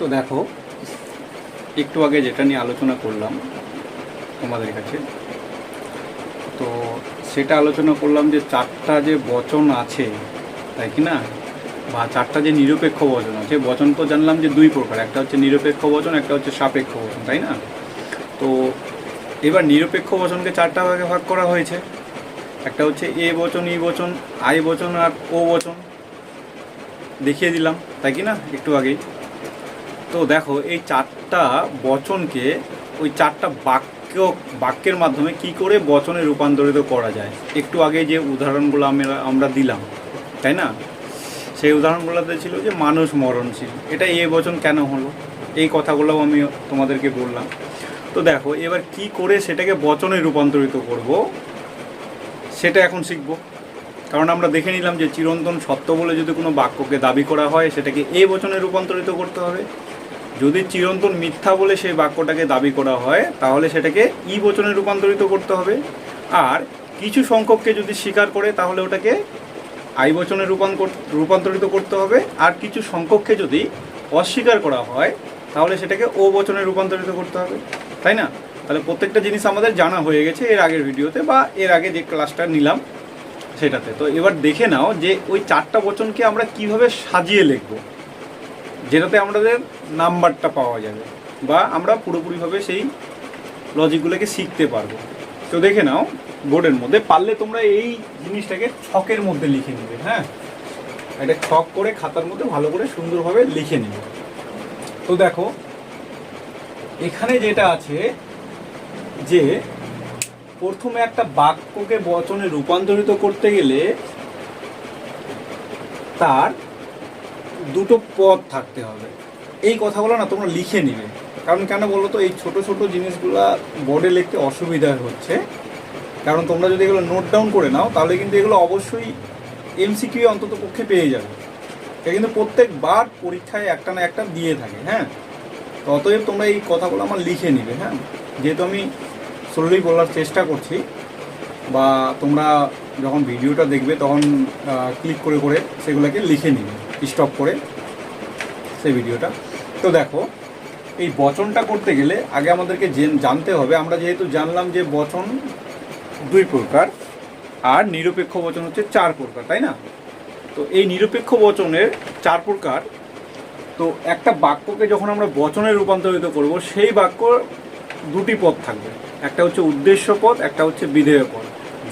তো দেখো, একটু আগে যেটা নিয়ে আলোচনা করলাম তোমাদের কাছে, তো সেটা আলোচনা করলাম যে চারটা যে বচন আছে, তাই কি না? বা চারটা যে নিরপেক্ষ বচন আছে বচন তো জানলাম যে দুই প্রকার, একটা হচ্ছে নিরপেক্ষ বচন, একটা হচ্ছে সাপেক্ষ বচন, তাই না? তো এবার নিরপেক্ষ বচনকে চারটা ভাগে ভাগ করা হয়েছে, একটা হচ্ছে এ বচন, ই বচন, আই বচন আর ও বচন, দেখিয়ে দিলাম, তাই কি না? একটু আগেই। তো দেখো, এই চারটা বচনকে, ওই চারটা বাক্য, বাক্যের মাধ্যমে কি করে বচনে রূপান্তরিত করা যায়? একটু আগে যে উদাহরণগুলো আমরা আমরা দিলাম, তাই না? সেই উদাহরণগুলোতে ছিল যে মানুষ মরণশীল। এটা এ বচন কেন হলো? এই কথাগুলোও আমি তোমাদেরকে বললাম। তো দেখো, এবার কি করে সেটাকে বচনে রূপান্তরিত করব? সেটা এখন শিখব। কারণ আমরা দেখে নিলাম যে চিরন্তন সত্য বলে যদি কোনো বাক্যকে দাবি করা হয়, সেটাকে এ বচনে রূপান্তরিত করতে হবে। যদি চিরন্তন মিথ্যা বলে সেই বাক্যটাকে দাবি করা হয়, তাহলে সেটাকে ই বচনে রূপান্তরিত করতে হবে। আর কিছু সংখ্যককে যদি স্বীকার করে, তাহলে ওটাকে আই বচনে রূপান্তর রূপান্তরিত করতে হবে। আর কিছু সংখ্যককে যদি অস্বীকার করা হয়, তাহলে সেটাকে ও বচনে রূপান্তরিত করতে হবে। তাই না? তাহলে প্রত্যেকটা জিনিস আমাদের জানা হয়ে গেছে এর আগের ভিডিওতে বা এর আগে যে ক্লাসটা নিলাম সেটাতে। তো এবার দেখে নাও যে ওই চারটা বচনকে আমরা কীভাবে সাজিয়ে লিখব। যেটাতে আমাদের নাম্বারটা পাওয়া যাবে বা আমরা পুরোপুরিভাবে সেই লজিকগুলোকে শিখতে পারব। তো দেখে নাও বোর্ডের মধ্যে পারলে তোমরা এই জিনিসটাকে ছকের মধ্যে লিখে নেবে হ্যাঁ? এটা ছক করে খাতার মধ্যে ভালো করে সুন্দরভাবে লিখে নেবে। তো দেখো, এখানে যেটা আছে যে প্রথমে একটা বাক্যকে বচনে রূপান্তরিত করতে গেলে তার দুটো পদ থাকতে হবে। এই কথাগুলো না তোমরা লিখে নিবে। কারণ কেন বলো তো, এই ছোট ছোট জিনিসগুলো বোর্ডে লিখতে অসুবিধা হচ্ছে। কারণ তোমরা যদি এগুলো নোট ডাউন করে নাও, তাহলে কিন্তু এগুলো অবশ্যই এমসিকিউ অন্তত পক্ষে পেয়ে যাবে। এটা কিন্তু প্রত্যেকবার পরীক্ষায় একটা না একটা দিয়ে থাকে হ্যাঁ? অতএব তোমরা এই কথাগুলো আমার লিখে নিবে হ্যাঁ? যেহেতু আমি স্লোলি বলার চেষ্টা করছি, বা তোমরা যখন ভিডিওটা দেখবে, তখন ক্লিক করে করে সেগুলোকে লিখে নিবে। স্টপ করে সেই ভিডিওটা। তো দেখো, এই বচনটা করতে গেলে আগে আমাদেরকে জেন- জানতে হবে। আমরা যেহেতু জানলাম যে বচন দুই প্রকার, আর নিরপেক্ষ বচন হচ্ছে চার প্রকার, তাই না? তো এই নিরপেক্ষ বচনের চার প্রকার, তো একটা বাক্যকে যখন আমরা বচনে রূপান্তরিত করব, সেই বাক্য দুটি পদ থাকবে। একটা হচ্ছে উদ্দেশ্য পদ একটা হচ্ছে বিধেয় পদ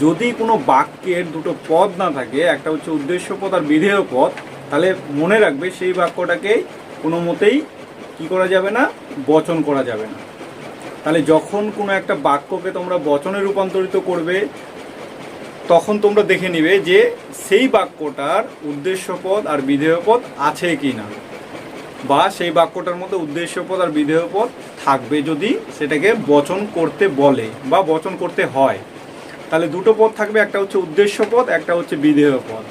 যদি কোনো বাক্যের দুটো পদ না থাকে, একটা হচ্ছে উদ্দেশ্য পদ আর বিধেয় পদ তাহলে মনে রাখবে সেই বাক্যটাকে কোনো মতেই কি করা যাবে না, বচন করা যাবে না। তাহলে যখন কোনো একটা বাক্যকে তোমরা বচনে রূপান্তরিত করবে, তখন তোমরা দেখে নিবে যে সেই বাক্যটার উদ্দেশ্য পদ আর বিধেয় পদ আছে কি না, বা সেই বাক্যটার মধ্যে উদ্দেশ্য পদ আর বিধেয় পদ থাকবে যদি সেটাকে বচন করতে বলে বা বচন করতে হয়। তাহলে দুটো পদ থাকবে, একটা হচ্ছে উদ্দেশ্য পদ একটা হচ্ছে বিধেয় পদ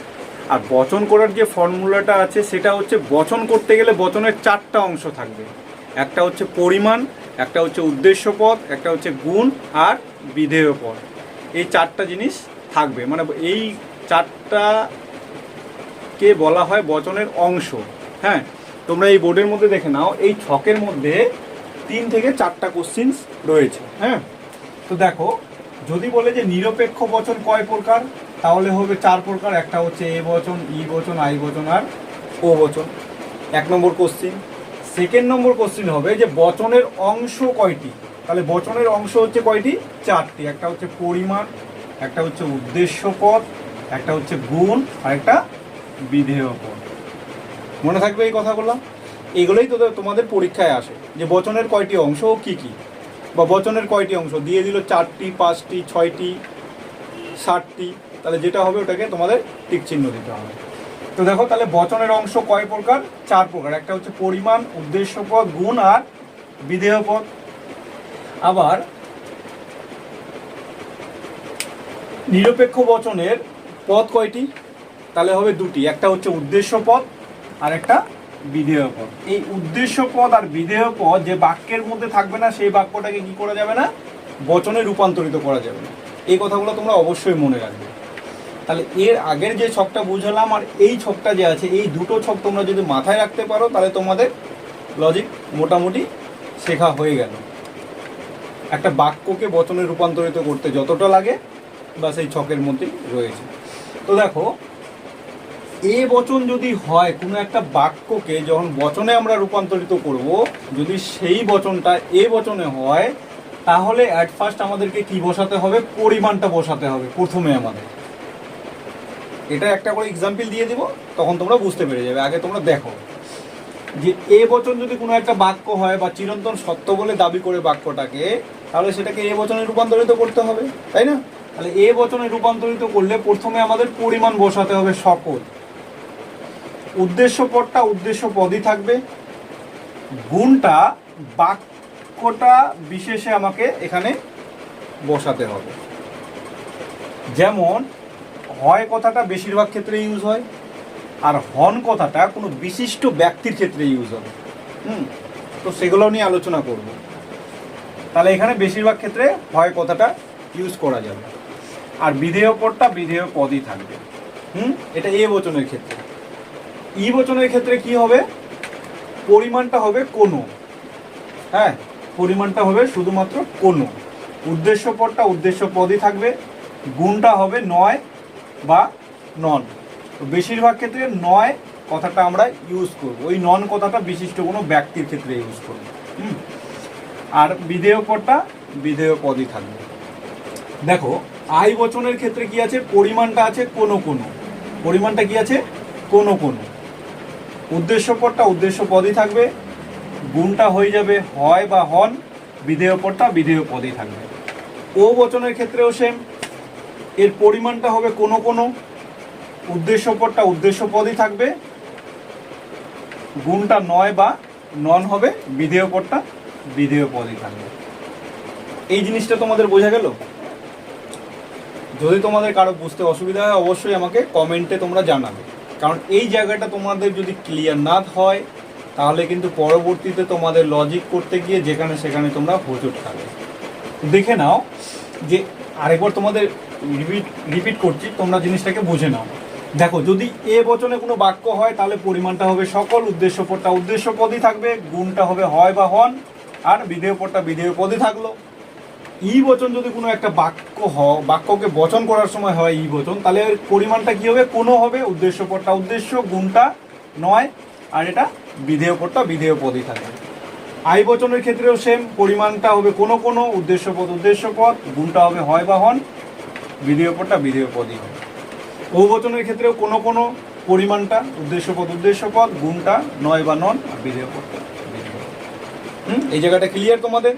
আর বচন করার যে ফর্মুলাটা আছে, সেটা হচ্ছে বচন করতে গেলে বচনের চারটা অংশ থাকবে। একটা হচ্ছে পরিমাণ, একটা হচ্ছে উদ্দেশ্য পদ একটা হচ্ছে গুণ আর বিধেয় পদ এই চারটা জিনিস থাকবে। মানে এই চারটাকে বলা হয় বচনের অংশ। হ্যাঁ? তোমরা এই বোর্ডের মধ্যে দেখে নাও, এই ছকের মধ্যে তিন থেকে চারটা কোশ্চিন রয়েছে। হ্যাঁ? তো দেখো, যদি বলে যে নিরপেক্ষ বচন কয় প্রকার? তাহলে হবে চার প্রকার, একটা হচ্ছে এ বচন, ই বচন, আই বচন আর ও বচন। এক নম্বর কোশ্চিন সেকেন্ড নম্বর কোশ্চিন হবে যে বচনের অংশ কয়টি? তাহলে বচনের অংশ হচ্ছে কয়টি? চারটি। একটা হচ্ছে পরিমাণ, একটা হচ্ছে উদ্দেশ্য পদ একটা হচ্ছে গুণ, আর একটা বিধেয় পদ মনে থাকবে এই কথাগুলো? এগুলোই তোদের, তোমাদের পরীক্ষায় আসে যে বচনের কয়টি অংশ ও কী কী। বা বচনের কয়টি অংশ? দিয়ে দিল চারটি, পাঁচটি, ছয়টি ষাটটি তাহলে যেটা হবে ওটাকে তোমাদের টিক চিহ্ন দিতে হবে। তো দেখো, তাহলে বচনের অংশ কয় প্রকার? চার প্রকার। একটা হচ্ছে পরিমাণ, উদ্দেশ্য পদ গুণ আর বিধেয় পদ আবার নিরপেক্ষ বচনের পদ কয়টি? তাহলে হবে দুটি। একটা হচ্ছে উদ্দেশ্য পদ আর একটা বিধেয় এই উদ্দেশ্য পদ আর বিধেয় যে বাক্যের মধ্যে থাকবে না, সেই বাক্যটাকে কি করা যাবে না? বচনে রূপান্তরিত করা যাবে না। এই কথাগুলো তোমরা অবশ্যই মনে রাখবে। তাহলে এর আগের যে ছকটা বুঝালাম আর এই ছকটা যে আছে, এই দুটো ছক তোমরা যদি মাথায় রাখতে পারো, তাহলে তোমাদের লজিক মোটামুটি শেখা হয়ে গেল। একটা বাক্যকে বচনে রূপান্তরিত করতে যতটা লাগে বা সেই ছকের মধ্যেই রয়েছে। তো দেখো, এ বচন যদি হয়, কোনো একটা বাক্যকে যখন বচনে আমরা রূপান্তরিত করব, যদি সেই বচনটা এ বচনে হয়, তাহলে অ্যাট ফার্স্ট আমাদেরকে কি বসাতে হবে? পরিমাণটা বসাতে হবে প্রথমে আমাদের। এটা একটা করে এক্সাম্পল দিয়ে দিব, তখন তোমরা বুঝতে পেরে যাবে। আগে তোমরা দেখো যে এ বচন যদি কোনো একটা বাক্য হয় বা চিরন্তন সত্য বলে দাবি করে বাক্যটাকে, তাহলে সেটাকে এ বচনে রূপান্তরিত করতে হবে, তাই না? তাহলে এ বচনে রূপান্তরিত করলে প্রথমে আমাদের পরিমাণ বসাতে হবে সকল। উদ্দেশ্য পদটা উদ্দেশ্য পদই থাকবে, গুণটা বাক্যটা বিশেষে আমাকে এখানে বসাতে হবে। যেমন হয় কথাটা বেশিরভাগ ক্ষেত্রে ইউজ হয়, আর হন কথাটা কোনো বিশিষ্ট ব্যক্তির ক্ষেত্রে ইউজ হবে হুম? তো সেগুলো নিয়ে আলোচনা করব। তাহলে এখানে বেশিরভাগ ক্ষেত্রে হয় কথাটা ইউজ করা যাবে। আর বিধেয় পদটা বিধেয় পদই থাকবে। হুম? এটা এ বচনের ক্ষেত্রে। ই বচনের ক্ষেত্রে কি হবে? পরিমাণটা হবে কোনো। হ্যাঁ? পরিমাণটা হবে শুধুমাত্র কোনো। উদ্দেশ্য পদটা উদ্দেশ্য পদই থাকবে। গুণটা হবে নয় বা নন তো বেশিরভাগ ক্ষেত্রে নয় কথাটা আমরা ইউজ করব। ওই নন কথাটা বিশিষ্ট কোনো ব্যক্তির ক্ষেত্রে ইউজ করব। আর বিধেয় পদটা বিধেয় পদই থাকবে। দেখো আই বচনের ক্ষেত্রে কি আছে? পরিমাণটা আছে কোনো কোনো। পরিমাণটা কি আছে? কোনো কোনো। উদ্দেশ্য পদটা উদ্দেশ্য পদই থাকবে। গুণটা হয়ে যাবে হয় বা হন, বিধেয় পদটা বিধেয় পদই থাকবে। ও বচনের ক্ষেত্রেও সেম এর পরিমাণটা হবে কোনো কোনো। উদ্দেশ্য পদটা উদ্দেশ্য পদই থাকবে। গুণটা নয় বা নন হবে, বিধেয় পদটা বিধেয় পদই থাকবে। এই জিনিসটা তোমাদের বোঝা গেল? যদি তোমাদের কারও বুঝতে অসুবিধা হয়, অবশ্যই আমাকে কমেন্টে তোমরা জানাবে। কারণ এই জায়গাটা তোমাদের যদি ক্লিয়ার না হয়, তাহলে কিন্তু পরবর্তীতে তোমাদের লজিক করতে গিয়ে যেখানে সেখানে তোমরা হোঁচট খাবে। দেখে নাও যে আরেকবার তোমাদের রিপিট রিপিট করছি, তোমরা জিনিসটাকে বুঝে নাও। দেখো, যদি এ বচনে কোনো বাক্য হয়, তাহলে পরিমাণটা হবে সকল উদ্দেশ্য পদটা উদ্দেশ্য পদই থাকবে, গুণটা হবে হয় বা হন, আর বিধেয় পদটা বিধেয় পদই থাকল। ই বচন যদি কোনো একটা বাক্য হ, বাক্যকে বচন করার সময় হয় ই বচন, তাহলে পরিমাণটা কি হবে? কোনো হবে উদ্দেশ্য পদটা উদ্দেশ্য, গুণটা নয়, আর এটা বিধেয় পদটা বিধেয় পদই থাকবে। আই বচনের ক্ষেত্রেও সেম পরিমাণটা হবে কোনো কোনো উদ্দেশ্য পদ উদ্দেশ্য পদ গুণটা হবে হয় বা হন বিধেয় পদটা বিধেয় পদই হবে। ও বচনের ক্ষেত্রেও কোনো কোনো, পরিমাণটা উদ্দেশ্য পদ উদ্দেশ্য পদ গুণটা নয় বা নন, আর বিধেয় পদটা হুম? এই জায়গাটা ক্লিয়ার তোমাদের?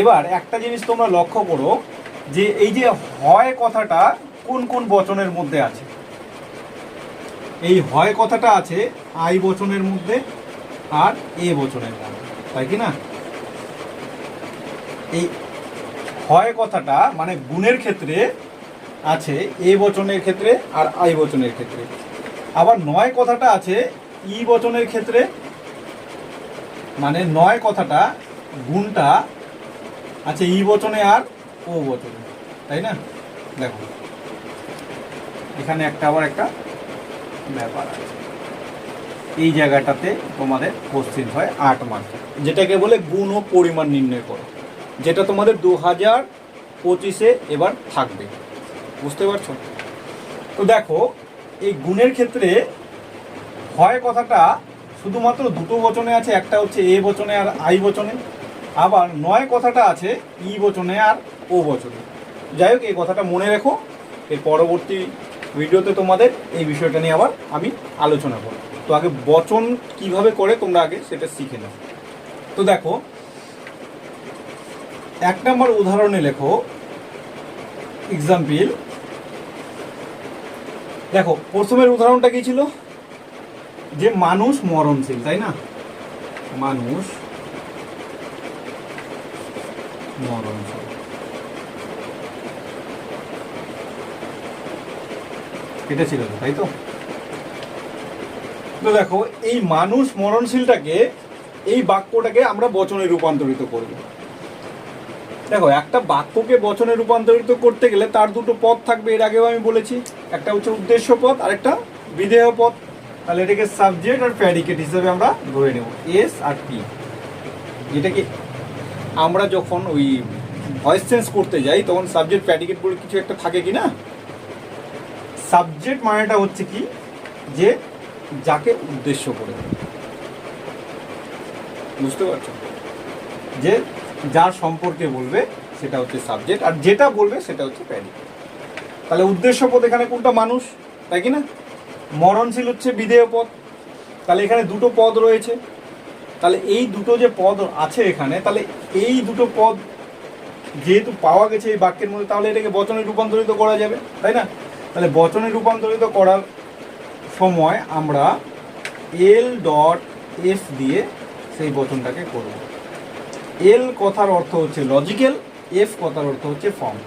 এবার একটা জিনিস তোমরা লক্ষ্য করো, যে এই যে হয় কথাটা কোন কোন বচনের মধ্যে আছে? এই হয় কথাটা আছে আই বচনের মধ্যে আর এ বচনের মধ্যে। তাই কি না? এই হয় কথাটা মানে গুণের ক্ষেত্রে আছে, এ বচনের ক্ষেত্রে আর আই বচনের ক্ষেত্রে। আবার নয় কথাটা আছে, ই বচনের ক্ষেত্রে। মানে নয় কথাটা, গুণটা আছে ই বচনে আর ও বচনে। তাই না? দেখো, এখানে একটা আবার একটা ব্যাপার আছে। এই জায়গাটাতে তোমাদের কোশ্চিন হয় আট মার্ক যেটাকে বলে গুণ ও পরিমাণ নির্ণয় করো, যেটা তোমাদের দু হাজার পঁচিশে এবার থাকবে। বুঝতে পারছ? তো দেখো, এই গুণের ক্ষেত্রে হয় কথাটা শুধুমাত্র দুটো বচনে আছে, একটা হচ্ছে এ বচনে আর আই বচনে, আবার নয় কথাটা আছে ই বচনে আর ও বচনে। যাই হোক, এই কথাটা মনে রেখো, এর পরবর্তী ভিডিওতে তোমাদের এই বিষয়টা নিয়ে আবার আমি আলোচনা করব। তো আগে বচন কীভাবে করে তোমরা আগে সেটা শিখে নাও। তো দেখো, এক নম্বর উদাহরণে লেখো এক্সাম্পল দেখো, প্রথমের উদাহরণটা কি ছিল? যে মানুষ মরণশীল, তাই না? মানুষ মরণশীল। এটা ছিল তাই তো? তো দেখো, এই মানুষ মরণশীলটাকে, এই বাক্যটাকে আমরা বচনে রূপান্তরিত করব। দেখো, একটা বাক্যকে বচনে রূপান্তরিত করতে গেলে তার দুটো পথ থাকবে, এর আগেও আমি বলেছি। একটা হচ্ছে উদ্দেশ্য পদ আর একটা বিধেয় পদ তাহলে এটাকে সাবজেক্ট আর প্যাডিকেট হিসেবে আমরা ধরে নেব এস আর পি যেটাকে আমরা যখন ওই ভয়েস চেঞ্জ করতে যাই, তখন সাবজেক্ট প্যাডিকেট বলে কিছু একটা থাকে কি না সাবজেক্ট মানেটা হচ্ছে কি? যে যাকে উদ্দেশ্য করে। বুঝতে পারছ? যে যার সম্পর্কে বলবে, সেটা হচ্ছে সাবজেক্ট আর যেটা বলবে, সেটা হচ্ছে প্যাডিকেট তাহলে উদ্দেশ্য পদ এখানে কোনটা? মানুষ, তাই কি না? মরণশীল হচ্ছে বিধেয় পদ। তাহলে এখানে দুটো পদ রয়েছে। তাহলে এই দুটো যে পদ আছে এখানে, তাহলে এই দুটো পদ যেহেতু পাওয়া গেছে এই বাক্যের মধ্যে, তাহলে এটাকে বচনে রূপান্তরিত করা যাবে, তাই না? তাহলে বচনে রূপান্তরিত করার সময় আমরা এল ডট এস দিয়ে সেই বচনটাকে করব। এল কথার অর্থ হচ্ছে লজিক্যাল এফ কথার অর্থ হচ্ছে ফর্ম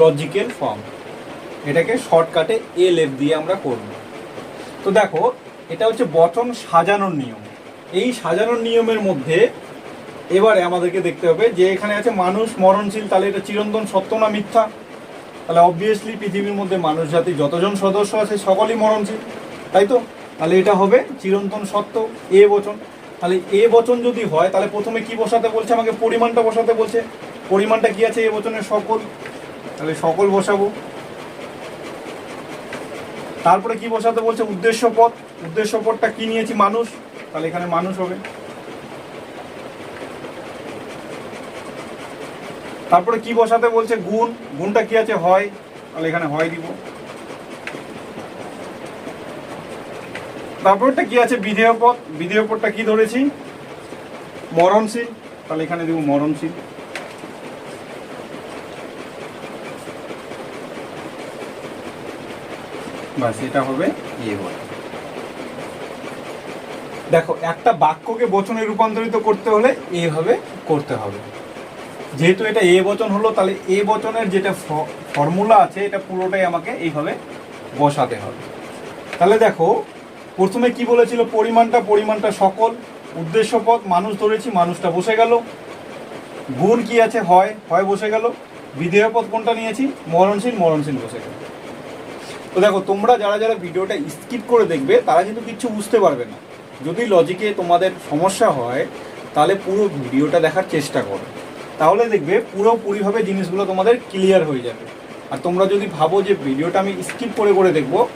লজিক্যাল ফর্ম এটাকে শর্টকাটে এল এফ দিয়ে আমরা করব। তো দেখো, এটা হচ্ছে বচন সাজানোর নিয়ম। এই সাজানোর নিয়মের মধ্যে এবারে আমাদেরকে দেখতে হবে যে এখানে আছে মানুষ মরণশীল, তাহলে এটা চিরন্তন সত্য না মিথ্যা? তাহলে অবভিয়াসলি পৃথিবীর মধ্যে মানুষ জাতির যতজন সদস্য আছে সকলেই মরণশীল, তাই তো? তাহলে এটা হবে চিরন্তন সত্য এ বচন। তাহলে এ বচন যদি হয়, তাহলে প্রথমে কি বসাতে বলছে? আমাকে পরিমাণটা বসাতে বলছে। পরিমাণটা কি আছে এ বচনের? সকল। তাহলে সকল বসাবো। তারপরে কি বসাতে বলছে? উদ্দেশ্য পদ উদ্দেশ্য পদটা কি নিয়েছি? মানুষ। তাহলে এখানে মানুষ হবে। তারপরে কি বসাতে বলছে? গুণ। গুণটা কি আছে? হয়। তাহলে এখানে হয় দিব। তারপরটা কি আছে? বিধেয় পদ। বিধেয় পদটা কি ধরেছি? মরণশীল। তাহলে এখানে দেব মরণশীল। বাস, এটা হবে ইয়ে দেখো, একটা বাক্যকে বচনে রূপান্তরিত করতে হলে এইভাবে করতে হবে। যেহেতু এটা এ বচন হলো, তাহলে এ বচনের যেটা ফর্মুলা আছে, এটা পুরোটাই আমাকে এইভাবে বসাতে হবে। তাহলে দেখো, প্রথমে কি বলেছিল? পরিমাণটা পরিমাণটা সকল, উদ্দেশ্য পদ মানুষ ধরেছি, মানুষটা বসে গেল। গুণ কি আছে? হয় হয় বসে গেল। বিধেয় পদ কোনটা নিয়েছি? মরণশীল মরণশীল বসে গেল। তো দেখো, তোমরা যারা যারা ভিডিওটা স্কিপ করে দেখবে, তারা কিন্তু কিচ্ছু বুঝতে পারবে না। যদি লজিকে তোমাদের সমস্যা হয়, তাহলে পুরো ভিডিওটা দেখার চেষ্টা করো। তাহলে দেখবে পুরোপুরিভাবে জিনিসগুলো তোমাদের ক্লিয়ার হয়ে যাবে। আর তোমরা যদি ভাবো যে ভিডিওটা আমি স্কিপ করে করে দেখব,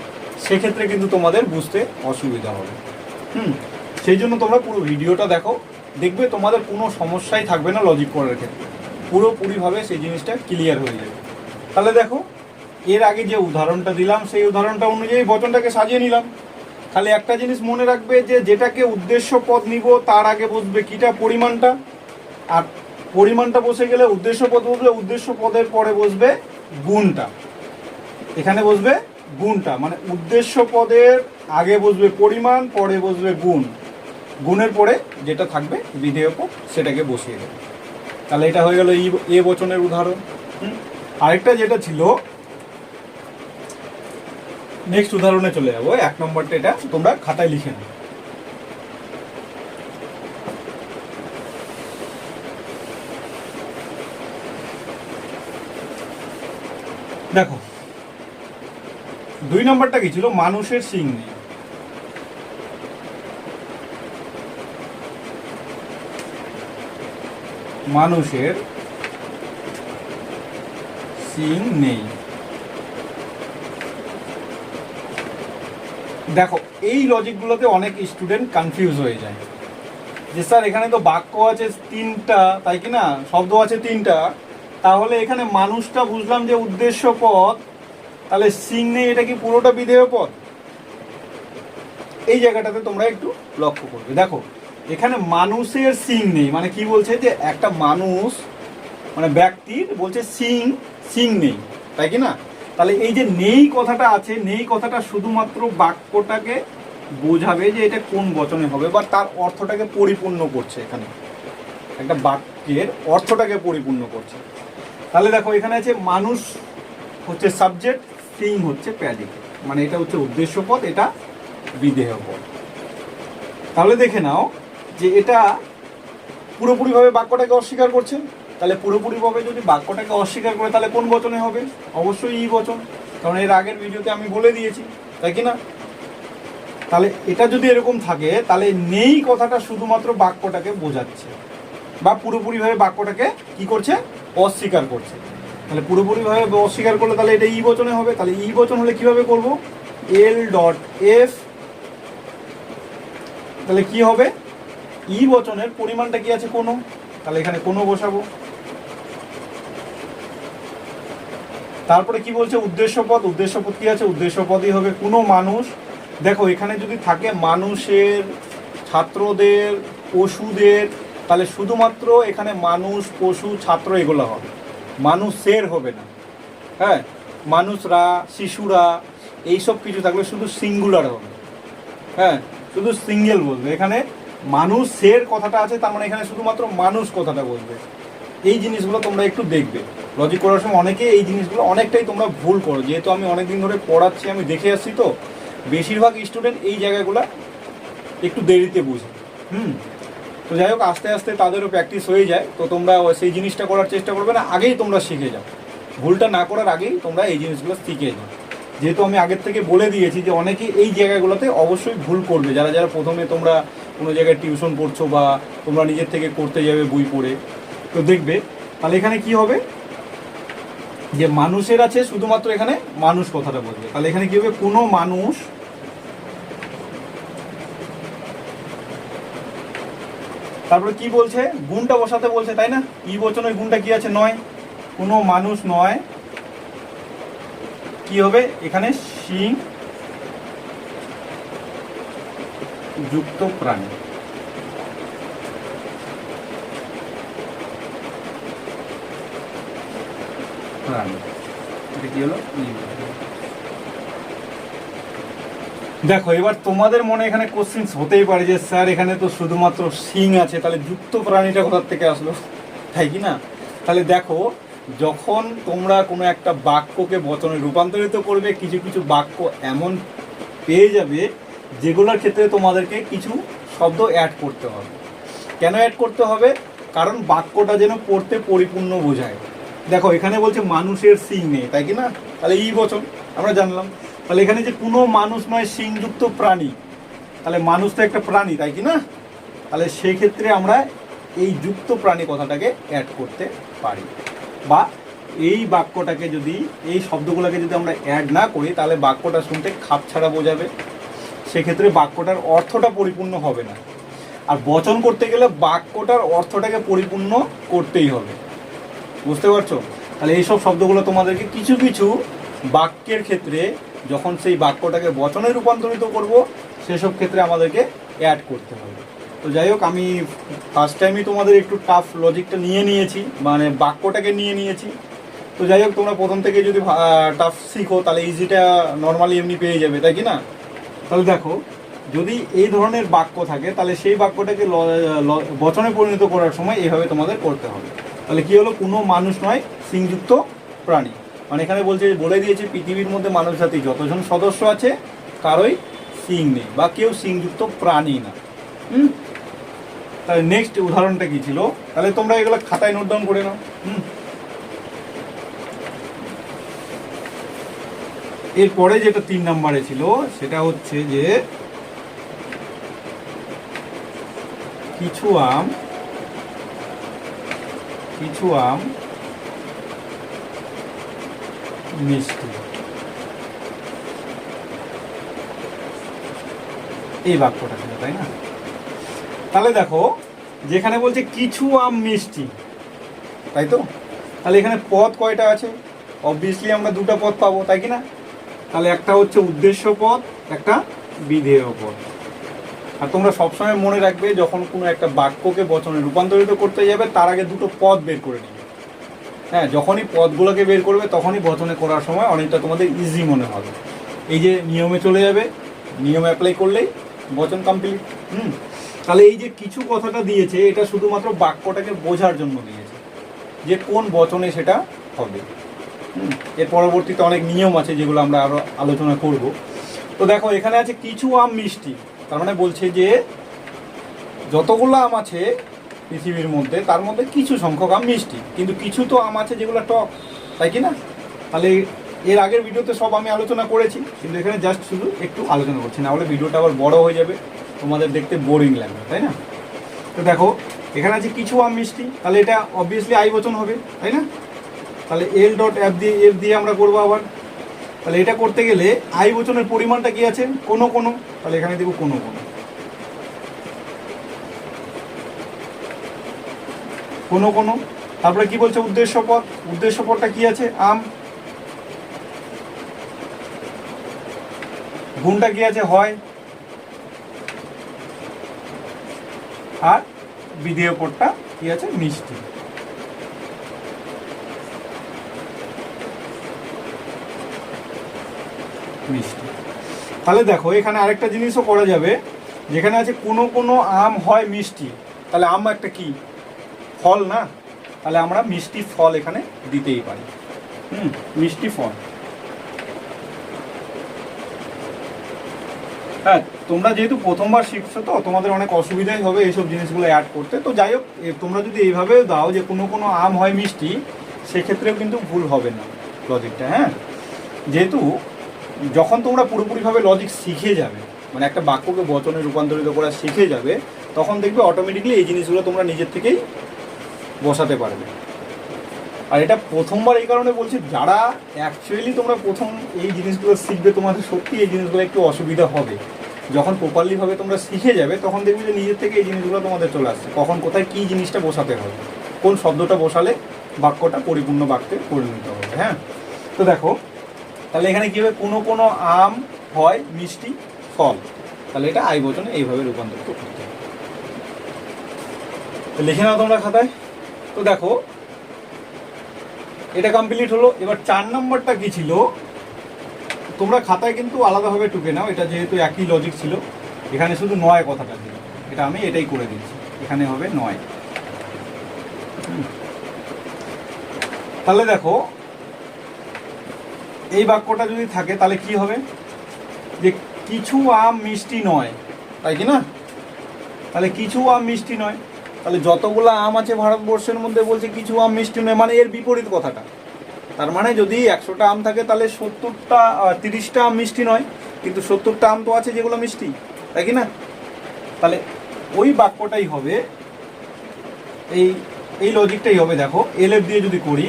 সেক্ষেত্রে কিন্তু তোমাদের বুঝতে অসুবিধা হবে। হুম? সেই জন্য তোমরা পুরো ভিডিওটা দেখো। দেখবে তোমাদের কোনো সমস্যাই থাকবে না লজিক করার ক্ষেত্রে। পুরোপুরিভাবে সেই জিনিসটা ক্লিয়ার হয়ে যাবে। তাহলে দেখো, এর আগে যে উদাহরণটা দিলাম, সেই উদাহরণটা অনুযায়ী বচনটাকে সাজিয়ে নিলাম। খালি একটা জিনিস মনে রাখবে যে যেটাকে উদ্দেশ্য পদ নিব, তার আগে বসবে কিটা পরিমাণটা। আর পরিমাণটা বসে গেলে উদ্দেশ্য পদ বসবে, উদ্দেশ্য পদের পরে বসবে গুণটা। এখানে বসবে গুণটা মানে উদ্দেশ্য পদের আগে বসবে পরিমাণ, পরে বসবে গুণ। গুণের পরে যেটা থাকবে বিধেয় পদ, সেটাকে বসিয়ে দেবে। তাহলে এটা হয়ে গেল এ বচনের উদাহরণ? আরেকটা যেটা ছিল নেক্সট উদাহরণে চলে যাব। এক নম্বরটা এটা তোমরা খাতায় লিখে নাও। দেখো, দুই নম্বরটা কি ছিল? মানুষের সিং নেই। মানুষের সিং নেই। দেখো, এই লজিকগুলোতে অনেক স্টুডেন্ট কনফিউজ হয়ে যায়। যে স্যার, এখানে তো বাক্য আছে তিনটা, তাই কি না? শব্দ আছে তিনটা। তাহলে এখানে মানুষটা বুঝলাম যে উদ্দেশ্য পদ তাহলে সিং নেই এটা কি পুরোটা বিধেয় পথ? এই জায়গাটাতে তোমরা একটু লক্ষ্য করবে। দেখো, এখানে মানুষের সিং নেই মানে কি বলছে যে একটা মানুষ মানে ব্যক্তির বলছে সিং সিং নেই, তাই কি না? তাহলে এই যে নেই কথাটা আছে, নেই কথাটা শুধুমাত্র বাক্যটাকে বোঝাবে যে এটা কোন বচনে হবে, বা তার অর্থটাকে পরিপূর্ণ করছে এখানে। একটা বাক্যের অর্থটাকে পরিপূর্ণ করছে। তাহলে দেখো, এখানে আছে মানুষ হচ্ছে সাবজেক্ট সিং হচ্ছে প্যাডিকেট মানে এটা হচ্ছে উদ্দেশ্য পদ এটা বিদেহ পদ তাহলে দেখে নাও যে এটা পুরোপুরিভাবে বাক্যটাকে অস্বীকার করছে। তাহলে পুরোপুরিভাবে যদি বাক্যটাকে অস্বীকার করে, তাহলে কোন বচনে হবে? অবশ্যই ই বচন। কারণ এর আগের ভিডিওতে আমি বলে দিয়েছি, তাই কি না? তাহলে এটা যদি এরকম থাকে, তাহলে নেই কথাটা শুধুমাত্র বাক্যটাকে বোঝাচ্ছে। বা পুরোপুরিভাবে বাক্যটাকে কি করছে? অস্বীকার করছে। তাহলে পুরোপুরিভাবে অস্বীকার করলে তাহলে এটা ই বচনে হবে। তাহলে ই বচন হলে কীভাবে করব? এল ডট এফ তাহলে কি হবে? ই বচনের পরিমাণটা কি আছে কোনো? তাহলে এখানে কোনো বসাবো। তারপরে কি বলছে? উদ্দেশ্যপদ উদ্দেশ্যপদ কি আছে? উদ্দেশ্যপদই হবে কোনো মানুষ। দেখো, এখানে যদি থাকে মানুষের, ছাত্রদের, পশুদের তাহলে শুধুমাত্র এখানে মানুষ, পশু, ছাত্র এগুলো হবে। মানুষ মানুষের হবে না। হ্যাঁ? মানুষরা, শিশুরা, এইসব কিছু থাকলে শুধু সিঙ্গুলার হবে। হ্যাঁ? শুধু সিঙ্গেল বলবে। এখানে মানুষের কথাটা আছে, তার মানে এখানে শুধুমাত্র মানুষ কথাটা বলবে। এই জিনিসগুলো তোমরা একটু দেখবে। লজিক করার সময় অনেকে এই জিনিসগুলো অনেকটাই তোমরা ভুল করো। যেহেতু আমি অনেকদিন ধরে পড়াচ্ছি, আমি দেখে আসছি তো, বেশিরভাগ স্টুডেন্ট এই জায়গাগুলো একটু দেরিতে বুঝে। হুম? তো যাই হোক, আস্তে আস্তে তাদেরও প্র্যাকটিস হয়ে যায়। তো তোমরা সেই জিনিসটা করার চেষ্টা করবে না, আগেই তোমরা শিখে যাও। ভুলটা না করার আগেই তোমরা এই জিনিসগুলো শিখে যাও। যেহেতু আমি আগের থেকে বলে দিয়েছি যে অনেকে এই জায়গাগুলোতে অবশ্যই ভুল করবে। যারা যারা প্রথমে তোমরা কোনো জায়গায় টিউশন পড়ছো বা তোমরা নিজের থেকে করতে যাবে বই পড়ে, তো দেখবে। তাহলে এখানে কি হবে? যে মানুষের আছে শুধুমাত্র এখানে মানুষ কথাটা বলবে। তাহলে এখানে কি হবে? কোনো মানুষ তারপরে কি বলছে? গুণটা বসাতে বলছে, তাই না? ই বচনের গুণটা কি আছে? নয়। কোনো মানুষ নয়। কি হবে? এখানে সিং যুক্ত প্রাণী। প্রাণী। এটা কি হলো ই। দেখো, এবার তোমাদের মনে এখানে কোশ্চিন হতেই পারে যে, স্যার, এখানে তো শুধুমাত্র সিং আছে, তাহলে যুক্ত প্রাণীটা কোথার থেকে আসলো? তাই কি না? তাহলে দেখো, যখন তোমরা কোনো একটা বাক্যকে বচনে রূপান্তরিত করবে, কিছু কিছু বাক্য এমন পেয়ে যাবে, যেগুলোর ক্ষেত্রে তোমাদেরকে কিছু শব্দ অ্যাড করতে হবে। কেন অ্যাড করতে হবে? কারণ বাক্যটা যেন পড়তে পরিপূর্ণ বোঝায়। দেখো, এখানে বলছে, মানুষের সিং নেই তাই কি না? তাহলে ই বচন আমরা জানলাম। তাহলে এখানে যে কোনো মানুষ নয় সিংযুক্ত প্রাণী, তাহলে মানুষ তো একটা প্রাণী, তাই কি না? তাহলে সেক্ষেত্রে আমরা এই যুক্ত প্রাণী কথাটাকে অ্যাড করতে পারি। বা এই বাক্যটাকে যদি, এই শব্দগুলোকে যদি আমরা অ্যাড না করি, তাহলে বাক্যটা শুনতে খাপ ছাড়া বোঝাবে। সেক্ষেত্রে বাক্যটার অর্থটা পরিপূর্ণ হবে না। আর বচন করতে গেলে বাক্যটার অর্থটাকে পরিপূর্ণ করতেই হবে। বুঝতে পারছ? তাহলে এইসব শব্দগুলো তোমাদেরকে কিছু কিছু বাক্যের ক্ষেত্রে যখন সেই বাক্যটাকে বচনে রূপান্তরিত করব, সেসব ক্ষেত্রে আমাদেরকে অ্যাড করতে হবে। তো যাই হোক, আমি ফার্স্ট টাইমই তোমাদের একটু টাফ লজিকটা নিয়ে নিয়েছি মানে বাক্যটাকে নিয়ে নিয়েছি। তো যাই হোক, তোমরা প্রথম থেকে যদি টাফ শিখো, তাহলে ইজিটা নর্মালি এমনি পেয়ে যাবে, তাই কি না? তাহলে দেখো, যদি এই ধরনের বাক্য থাকে, তাহলে সেই বাক্যটাকে বচনে পরিণত করার সময় এইভাবে তোমাদের করতে হবে। তাহলে কি হলো? কোনো মানুষ নয়, সিংযুক্ত প্রাণী। মানে এখানে বলছে বলে দিয়েছে পৃথিবীর মধ্যে মানুষ জাতি যতজন সদস্য আছে, কারোই সিং নেই বা কেউ সিংযুক্ত প্রাণী না। হুম? তাহলে নেক্সট উদাহরণটা কি ছিল? তাহলে তোমরা এগুলো খাতায় নোট ডাউন করে নাও। হুম? এরপরে যেটা তিন নম্বরে ছিল, সেটা হচ্ছে যে, কিছু আম কিছু আম মিষ্টি। এই বাক্যটা ছিল তাই না? তাহলে দেখো, যেখানে বলছে কিছু আম মিষ্টি, তাই তো? তাহলে এখানে পদ কয়টা আছে? অবভিয়াসলি আমরা দুটো পদ পাবো, তাই কি না? তাহলে একটা হচ্ছে উদ্দেশ্য পদ, একটা বিধেয় পদ। আর তোমরা সবসময় মনে রাখবে, যখন কোনো একটা বাক্যকে বচনে রূপান্তরিত করতে যাবে, তার আগে দুটো পদ বের করে নেবে। হ্যাঁ যখনই পদগুলোকে বের করবে তখনই বচনে করার সময় অনেকটা তোমাদের ইজি মনে হবে। এই যে নিয়মে চলে যাবে নিয়ম অ্যাপ্লাই করলেই বচন কমপ্লিট হুম? তাহলে এই যে কিছু কথাটা দিয়েছে এটা শুধুমাত্র বাক্যটাকে বোঝার জন্য দিয়েছে যে কোন বচনে সেটা হবে হুম, এর পরবর্তীতে অনেক নিয়ম আছে যেগুলো আমরা আরও আলোচনা করব। তো দেখো এখানে আছে কিছু আম মিষ্টি তার মানে বলছে যে যতগুলো আম আছে পৃথিবীর মধ্যে, তার মধ্যে কিছু সংখ্যক আম মিষ্টি। কিন্তু কিছু তো আম আছে যেগুলো টক, তাই কি না? তাহলে এর আগের ভিডিওতে সব আমি আলোচনা করেছি, কিন্তু এখানে জাস্ট শুধু একটু আলোচনা করছি, না হলে ভিডিওটা আবার বড় হয়ে যাবে, তোমাদের দেখতে বোরিং লাগবে, তাই না? তো দেখো, এখানে আছে কিছু আম মিষ্টি, তাহলে এটা অবভিয়াসলি আই বচন হবে, তাই না? তাহলে এল ডট অ্যাপ দিয়ে এফ দিয়ে আমরা করব আবার। তাহলে এটা করতে গেলে আই বচনের পরিমাণটা কি আছে? কোনো কোনো। তাহলে এখানে দেবো কোনো কোনো। কোনো কোনো। তারপরে কি বলছে উদ্দেশ্য পদ উদ্দেশ্য পদটা কি আছে? আম। গুণটা কি আছে? হয়। আর বিধেয় পদটা কি আছে? মিষ্টি। মিষ্টি। তাহলে দেখো, এখানে আরেকটা জিনিসও করা যাবে। যেখানে আছে কোনো কোনো আম হয় মিষ্টি। তাহলে আম একটা কি? ফল না, তাহলে আমরা মিষ্টি ফল এখানে দিতেই পারি। হুম, মিষ্টি ফল। হ্যাঁ তোমরা যেহেতু প্রথমবার শিখছো তো, তোমাদের অনেক অসুবিধাই হবে এইসব জিনিসগুলো অ্যাড করতে। তো যাই হোক তোমরা যদি এইভাবে দাও যে কোনো কোনো আম হয় মিষ্টি, সেক্ষেত্রেও কিন্তু ভুল হবে না লজিকটা হ্যাঁ? যেহেতু যখন তোমরা পুরোপুরিভাবে লজিক শিখে যাবে মানে একটা বাক্যকে বচনে রূপান্তরিত করা শিখে যাবে, তখন দেখবে অটোমেটিকলি এই জিনিসগুলো তোমরা নিজের থেকেই বসাতে পারবে। আর এটা প্রথমবার এই কারণে বলছি, যারা অ্যাকচুয়ালি তোমরা প্রথম এই জিনিসগুলো শিখবে তোমাদের সত্যি এই জিনিসগুলো একটু অসুবিধা হবে। যখন প্রপারলিভাবে তোমরা শিখে যাবে, তখন দেখবে যে নিজের থেকে এই জিনিসগুলো তোমাদের চলে আসছে। কখন কোথায় কী জিনিসটা বসাতে হবে, কোন শব্দটা বসালে বাক্যটা পরিপূর্ণ বাক্যে পরিণত হবে হ্যাঁ? তো দেখো, তাহলে এখানে কী হবে? কোনো কোনো আম, হয়, মিষ্টি, ফল। তাহলে এটা আই বচনে এইভাবে রূপান্তরিত করতে হবে। লিখে নাও তোমরা খাতায়। তো দেখো, এটা কমপ্লিট হলো। এবার চার নম্বরটা কি ছিল? তোমরা খাতায় কিন্তু আলাদাভাবে টুকে নাও, এটা যেহেতু একই লজিক ছিল। এখানে শুধু নয় কথাটা ছিল। এটা আমি এটাই করে দিচ্ছি। এখানে হবে নয়। তাহলে দেখো, এই বাক্যটা যদি থাকে, তাহলে কি হবে? যে কিছু আম মিষ্টি নয়, তাই কি না? তাহলে কিছু আম মিষ্টি নয়। তাহলে যতগুলো আম আছে ভারতবর্ষের মধ্যে বলছে কিছু আম মিষ্টি নয় মানে এর বিপরীত কথাটা। তার মানে যদি একশোটা আম থাকে, তাহলে সত্তরটা তিরিশটা আম মিষ্টি নয়, কিন্তু সত্তরটা আম তো আছে যেগুলো মিষ্টি, তাই কি না? তাহলে ওই বাক্যটাই হবে, এই এই লজিকটাই হবে, দেখো এল এফ দিয়ে যদি করি,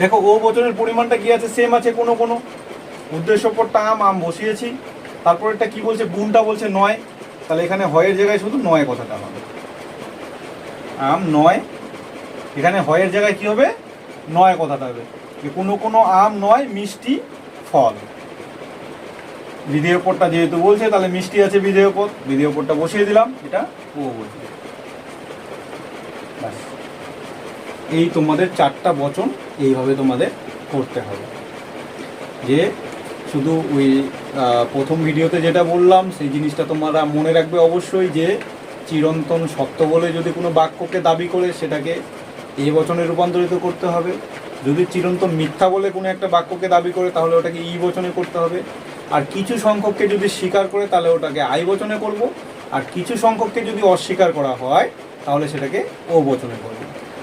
দেখো ও বচনের পরিমাণটা কি আছে? সেম আছে কোনো কোনো। উদ্দেশ্য পরটা আম আম বসিয়েছি তারপর এটা কি বলছে? গুণটা বলছে নয়, তাহলে এখানে হয়ের জায়গায় শুধু নয় কথাটা হবে। আম নয়। এখানে হয়ের জায়গায় কি হবে? নয় কথাটা হবে। যে কোনো কোনো আম নয়, মিষ্টি ফল। বিধেয় পদটা যেহেতু বলছে, তাহলে মিষ্টি আছে বিধেয় পদ। বিধেয় পদটা বসিয়ে দিলাম, এটা ও বলছে এই তোমাদের চারটা বচন এইভাবে তোমাদের করতে হবে। যে শুধু ওই প্রথম ভিডিওতে যেটা বললাম, সেই জিনিসটা তোমরা মনে রাখবে অবশ্যই যে চিরন্তন সত্য বলে যদি কোনো বাক্যকে দাবি করে, সেটাকে এ বচনে রূপান্তরিত করতে হবে। যদি চিরন্তন মিথ্যা বলে কোনো একটা বাক্যকে দাবি করে, তাহলে ওটাকে ই বচনে করতে হবে। আর কিছু সংখ্যককে যদি স্বীকার করে, তাহলে ওটাকে আই বচনে করব। আর কিছু সংখ্যককে যদি অস্বীকার করা হয়, তাহলে সেটাকে ও বচনে করব।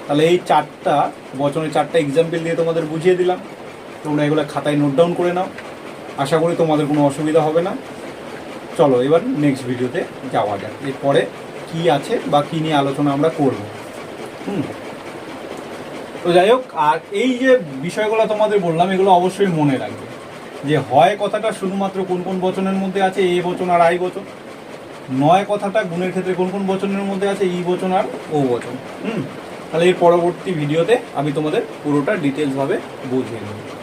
তাহলে এই চারটা, বচনের চারটা এক্সাম্পল দিয়ে তোমাদের বুঝিয়ে দিলাম। তোমরা এগুলো খাতায় নোট ডাউন করে নাও। আশা করি তোমাদের কোনো অসুবিধা হবে না। চলো এবার নেক্সট ভিডিওতে যাওয়া যাক। এরপরে কি আছে বা কী নিয়ে আলোচনা আমরা করব। হুম। তো যাই হোক, আর এই যে বিষয়গুলো তোমাদের বললাম, এগুলো অবশ্যই মনে রাখবে যে হয় কথাটা শুধুমাত্র কোন কোন বচনের মধ্যে আছে, এ বচন আর আই বচন। নয় কথাটা গুণের ক্ষেত্রে কোন কোন বচনের মধ্যে আছে, ই বচন আর ও বচন। হুম। তাহলে এর পরবর্তী ভিডিওতে আমি তোমাদের পুরোটা ডিটেলসভাবে বুঝিয়ে দেবো